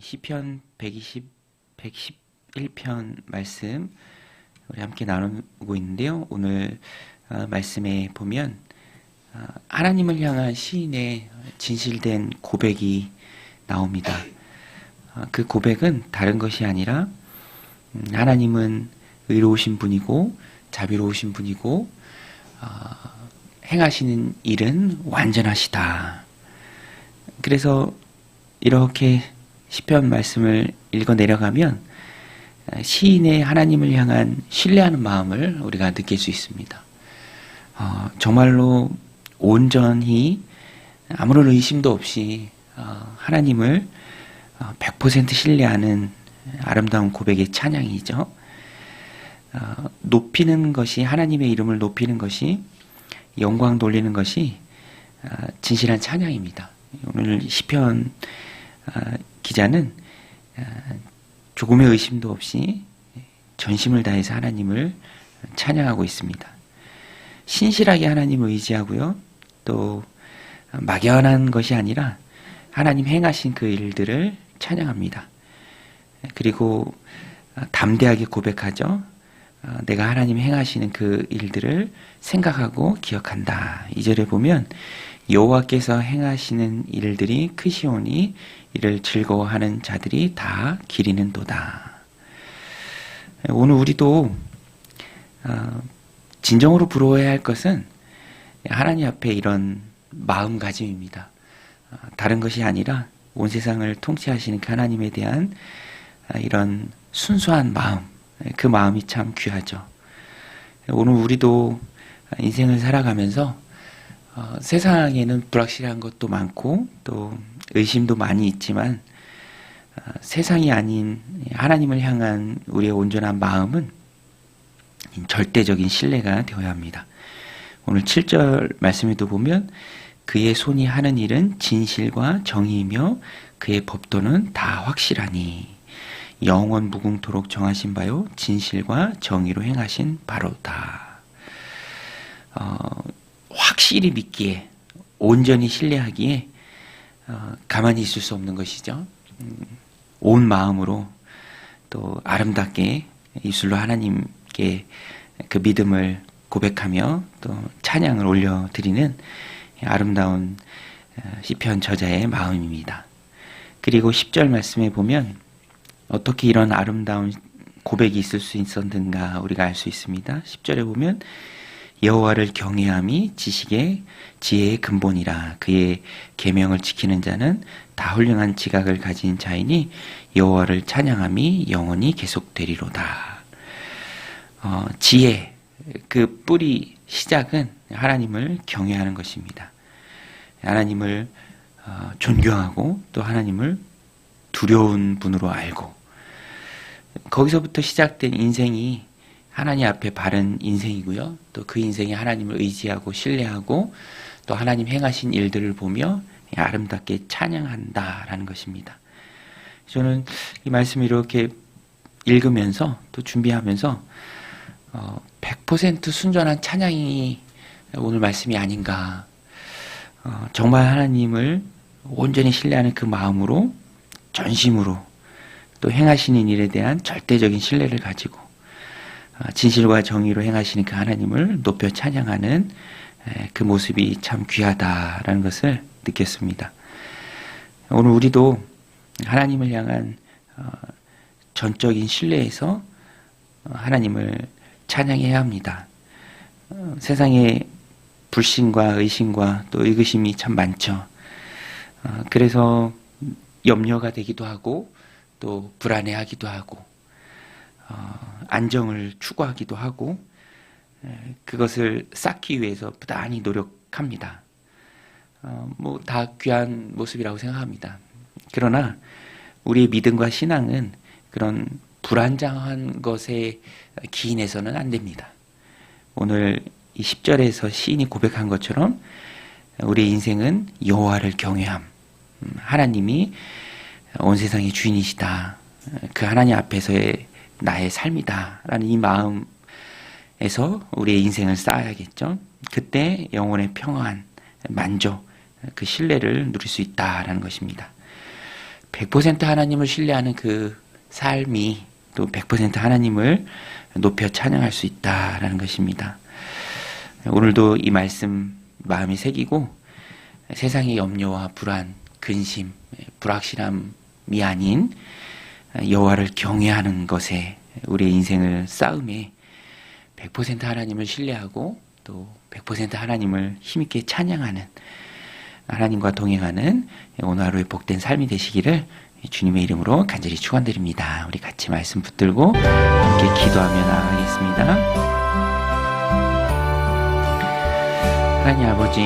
시편 120 111편 말씀 우리 함께 나누고 있는데요. 오늘 어, 말씀에 보면 어, 하나님을 향한 시인의 진실된 고백이 나옵니다. 어, 그 고백은 다른 것이 아니라 음, 하나님은 의로우신 분이고 자비로우신 분이고 어, 행하시는 일은 완전하시다. 그래서 이렇게 시편 말씀을 읽어 내려가면 시인의 하나님을 향한 신뢰하는 마음을 우리가 느낄 수 있습니다. 어, 정말로 온전히 아무런 의심도 없이 어, 하나님을 어, 100% 신뢰하는 아름다운 고백의 찬양이죠. 어, 높이는 것이 하나님의 이름을 높이는 것이 영광 돌리는 것이 어, 진실한 찬양입니다. 오늘 시편 어, 기자는 어, 조금의 의심도 없이 전심을 다해서 하나님을 찬양하고 있습니다. 신실하게 하나님을 의지하고요. 또 막연한 것이 아니라 하나님 행하신 그 일들을 찬양합니다. 그리고 담대하게 고백하죠. 어, 내가 하나님 행하시는 그 일들을 생각하고 기억한다. 이 절에 보면 여호와께서 행하시는 일들이 크시오니 이를 즐거워하는 자들이 다 기리는 도다. 오늘 우리도 어, 진정으로 부러워해야 할 것은 하나님 앞에 이런 마음가짐입니다. 어, 다른 것이 아니라 온 세상을 통치하시는 그 하나님에 대한 아, 이런 순수한 마음, 그 마음이 참 귀하죠. 오늘 우리도 인생을 살아가면서 어, 세상에는 불확실한 것도 많고 또 의심도 많이 있지만 어, 세상이 아닌 하나님을 향한 우리의 온전한 마음은 절대적인 신뢰가 되어야 합니다. 오늘 7절 말씀에도 보면 그의 손이 하는 일은 진실과 정의이며 그의 법도는 다 확실하니 영원 무궁토록 정하신 바요 진실과 정의로 행하신 바로다. 어, 확실히 믿기에 온전히 신뢰하기에 어, 가만히 있을 수 없는 것이죠. 음, 온 마음으로 또 아름답게 입술로 하나님께 그 믿음을 고백하며 또 찬양을 올려드리는 아름다운 어, 시편 저자의 마음입니다. 그리고 10절 말씀에 보면 어떻게 이런 아름다운 고백이 있을 수 있었는가 우리가 알 수 있습니다. 10절에 보면 여호와를 경외함이 지식의 지혜의 근본이라 그의 계명을 지키는 자는 다 훌륭한 지각을 가진 자이니 여호와를 찬양함이 영원히 계속되리로다. 어, 지혜 그 뿌리 시작은 하나님을 경외하는 것입니다. 하나님을 어, 존경하고 또 하나님을 두려운 분으로 알고 거기서부터 시작된 인생이 하나님 앞에 바른 인생이고요. 또 그 인생이 하나님을 의지하고 신뢰하고 또 하나님 행하신 일들을 보며 아름답게 찬양한다라는 것입니다. 저는 이 말씀을 이렇게 읽으면서 또 준비하면서 어, 100% 순전한 찬양이 오늘 말씀이 아닌가. 어, 정말 하나님을 온전히 신뢰하는 그 마음으로 전심으로 또 행하시는 일에 대한 절대적인 신뢰를 가지고 어, 진실과 정의로 행하시는 그 하나님을 높여 찬양하는 그 모습이 참 귀하다라는 것을 느꼈습니다. 오늘 우리도 하나님을 향한 어, 전적인 신뢰에서 어, 하나님을 찬양해야 합니다. 세상에 불신과 의심과 또 의구심이 참 많죠. 그래서 염려가 되기도 하고 또 불안해하기도 하고 어, 안정을 추구하기도 하고 그것을 쌓기 위해서 부단히 노력합니다. 어, 뭐다 귀한 모습이라고 생각합니다. 그러나 우리의 믿음과 신앙은 그런 불안정한 것에 기인해서는 안 됩니다. 오늘 이 10절에서 시인이 고백한 것처럼 우리의 인생은 여호와를 경외함. 음, 하나님이 온 세상의 주인이시다. 그 하나님 앞에서의 나의 삶이다. 라는 이 마음에서 우리의 인생을 쌓아야겠죠. 그때 영혼의 평안, 만족, 그 신뢰를 누릴 수 있다라는 것입니다. 100% 하나님을 신뢰하는 그 삶이 또 100% 하나님을 높여 찬양할 수 있다라는 것입니다. 오늘도 이 말씀 마음이 새기고 세상의 염려와 불안, 근심, 불확실함이 아닌 여호와를 경외하는 것에 우리의 인생을 싸움에 100% 하나님을 신뢰하고 또 100% 하나님을 힘있게 찬양하는 하나님과 동행하는 오늘 하루의 복된 삶이 되시기를 주님의 이름으로 간절히 축원드립니다. 우리 같이 말씀 붙들고 함께 기도하며 나아가겠습니다. 하나님 아버지